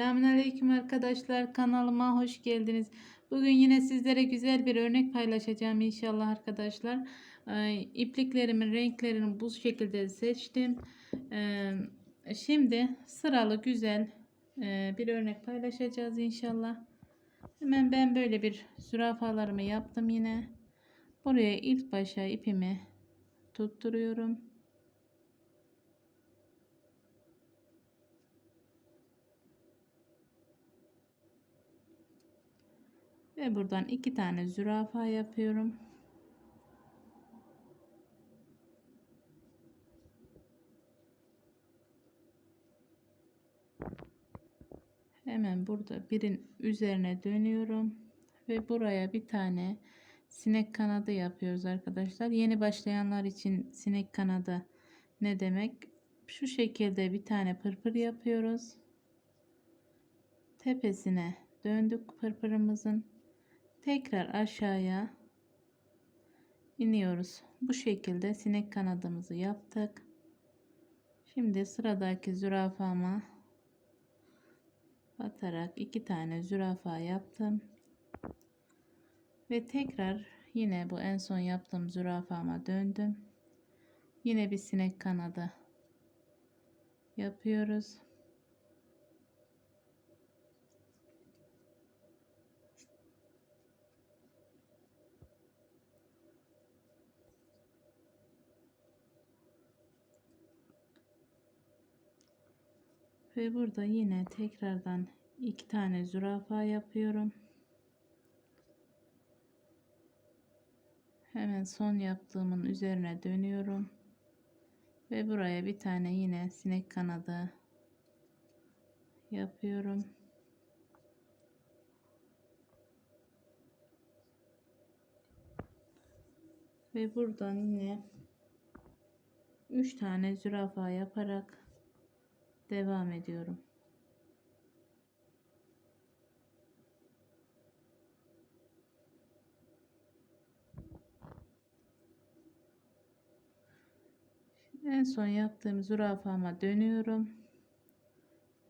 Selamünaleyküm arkadaşlar. Kanalıma hoş geldiniz. Bugün yine sizlere güzel bir örnek paylaşacağım inşallah arkadaşlar. Ee, İpliklerimin renklerini bu şekilde seçtim. Ee, Şimdi sıralı güzel e, bir örnek paylaşacağız inşallah. Hemen ben böyle bir zürafalarımı yaptım yine. Buraya ilk başa ipimi tutturuyorum. Ve buradan iki tane zürafa yapıyorum. Hemen burada birin üzerine dönüyorum ve buraya bir tane sinek kanadı yapıyoruz arkadaşlar. Yeni başlayanlar için sinek kanadı ne demek? Şu şekilde bir tane pırpır yapıyoruz. Tepesine döndük pırpırımızın. Tekrar aşağıya iniyoruz. Bu şekilde sinek kanadımızı yaptık. Şimdi sıradaki zürafama batarak iki tane zürafa yaptım. Ve tekrar yine bu en son yaptığım zürafama döndüm. Yine bir sinek kanadı yapıyoruz. Ve burada yine tekrardan iki tane zürafa yapıyorum. Hemen son yaptığımın üzerine dönüyorum. Ve buraya bir tane yine sinek kanadı yapıyorum. Ve buradan yine 3 tane zürafa yaparak devam ediyorum. En son yaptığım zürafama dönüyorum.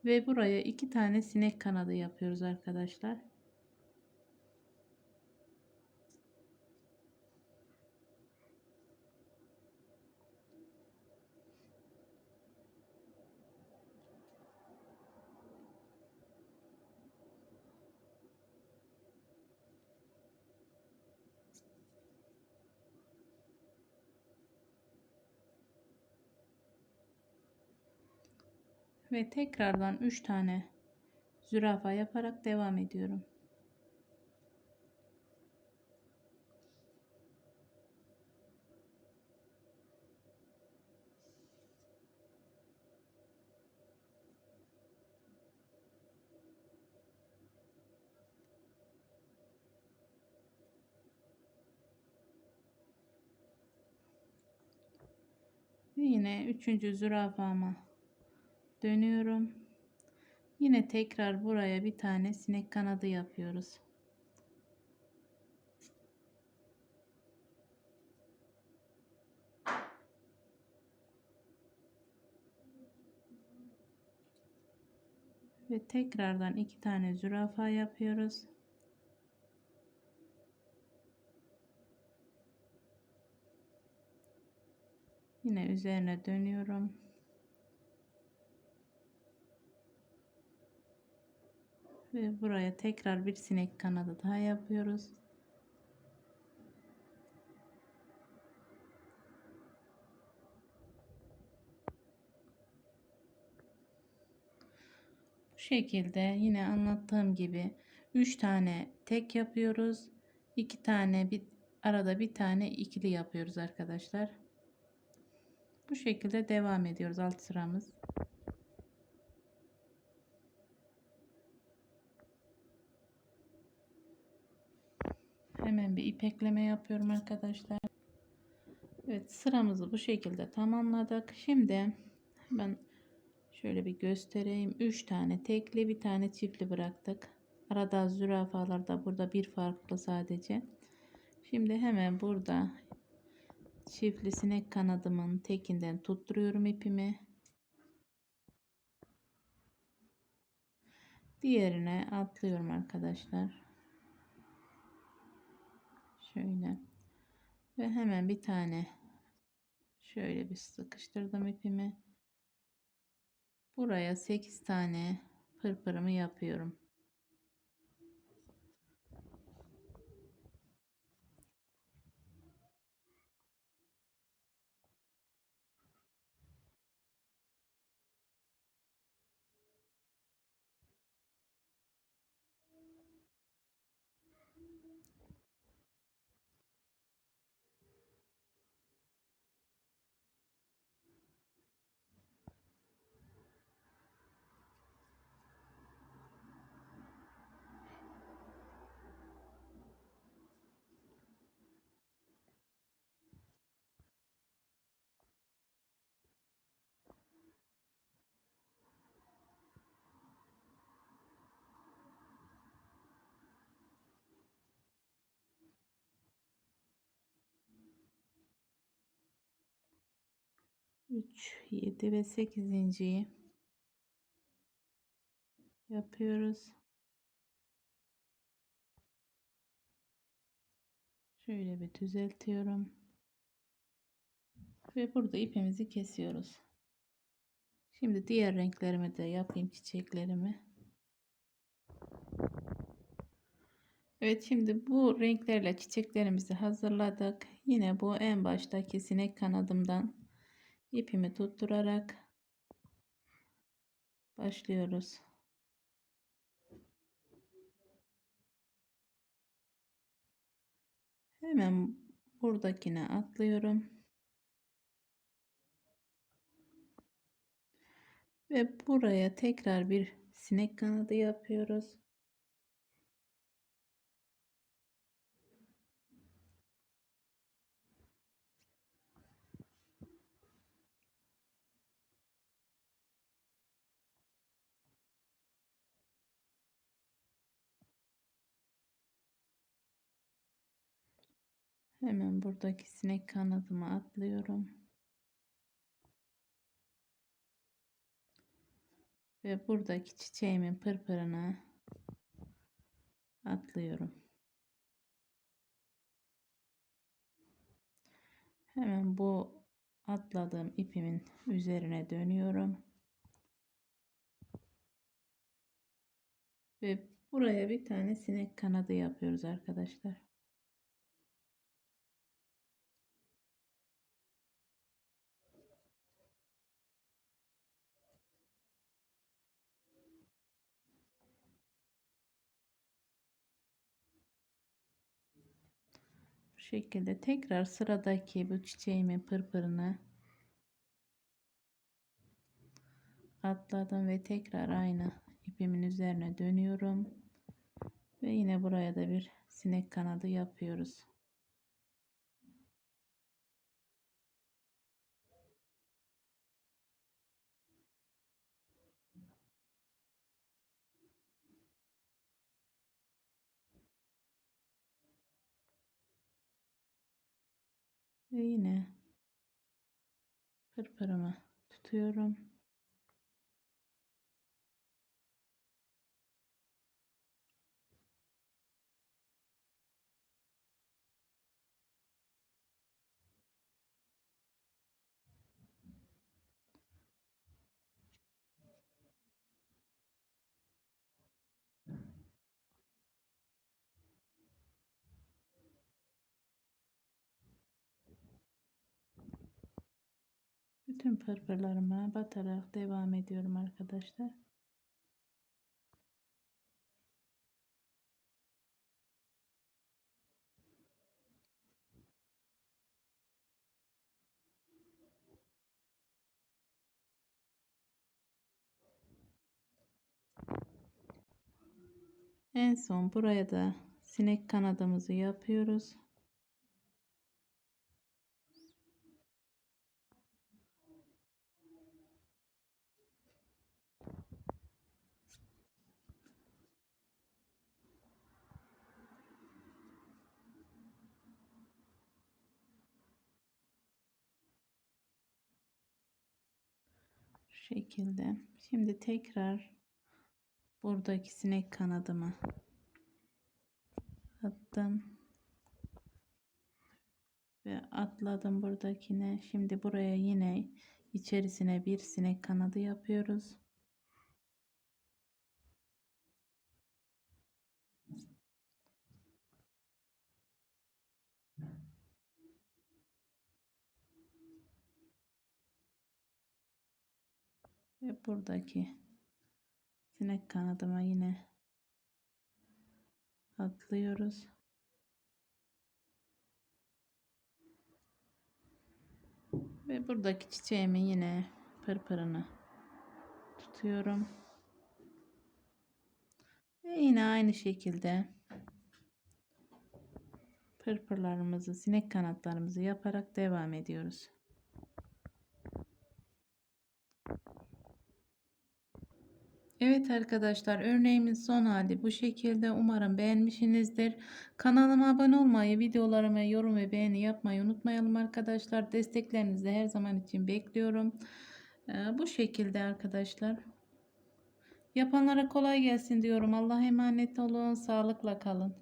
Ve buraya iki tane sinek kanadı yapıyoruz arkadaşlar. Ve tekrardan 3 tane zürafa yaparak devam ediyorum. Ve yine üçüncü zürafama dönüyorum. Yine tekrar buraya bir tane sinek kanadı yapıyoruz. Ve tekrardan iki tane zürafa yapıyoruz. Yine üzerine dönüyorum. Ve buraya tekrar bir sinek kanadı daha yapıyoruz. Bu şekilde yine anlattığım gibi 3 tane tek yapıyoruz. 2 tane bir arada bir tane ikili yapıyoruz arkadaşlar. Bu şekilde devam ediyoruz alt sıramız. Hemen bir ipekleme yapıyorum arkadaşlar. Evet sıramızı bu şekilde tamamladık. Şimdi ben şöyle bir göstereyim. 3 tane tekli bir tane çiftli bıraktık. Arada zürafalar da burada bir farklı sadece. Şimdi hemen burada çiftli sinek kanadımın tekinden tutturuyorum ipimi. Diğerine atlıyorum arkadaşlar. Şöyle. Ve hemen bir tane şöyle bir sıkıştırdım ipimi. Buraya 8 tane pırpırımı yapıyorum. Üç, yedi ve sekizinciyi yapıyoruz. Şöyle bir düzeltiyorum. Ve burada ipimizi kesiyoruz. Şimdi diğer renklerimi de yapayım çiçeklerimi. Evet şimdi bu renklerle çiçeklerimizi hazırladık. Yine bu en baştaki sinek kanadımdan ipimi tutturarak başlıyoruz. Hemen buradakine atlıyorum. Ve buraya tekrar bir sinek kanadı yapıyoruz. Hemen buradaki sinek kanadıma atlıyorum. Ve buradaki çiçeğimin pırpırına atlıyorum. Hemen bu atladığım ipimin üzerine dönüyorum. Ve buraya bir tane sinek kanadı yapıyoruz arkadaşlar. Şekilde tekrar sıradaki bu çiçeğimin pırpırını atladım ve tekrar aynı ipimin üzerine dönüyorum. Ve yine buraya da bir sinek kanadı yapıyoruz. Ve yine pırpırımı tutuyorum. Bütün pırpırlarıma batarak devam ediyorum arkadaşlar. En son buraya da sinek kanadımızı yapıyoruz. Şekilde. Şimdi tekrar buradaki sinek kanadımı attım ve atladım buradakine. Şimdi buraya yine içerisine bir sinek kanadı yapıyoruz. Ve buradaki sinek kanadıma yine atlıyoruz. Ve buradaki çiçeğimi yine pırpırını tutuyorum. Ve yine aynı şekilde pırpırlarımızı, sinek kanatlarımızı yaparak devam ediyoruz. Evet arkadaşlar örneğimin son hali bu şekilde. Umarım beğenmişsinizdir. Kanalıma abone olmayı, videolarıma yorum ve beğeni yapmayı unutmayalım arkadaşlar. Desteklerinizi her zaman için bekliyorum. Ee, bu şekilde arkadaşlar. Yapanlara kolay gelsin diyorum. Allah'a emanet olun. Sağlıkla kalın.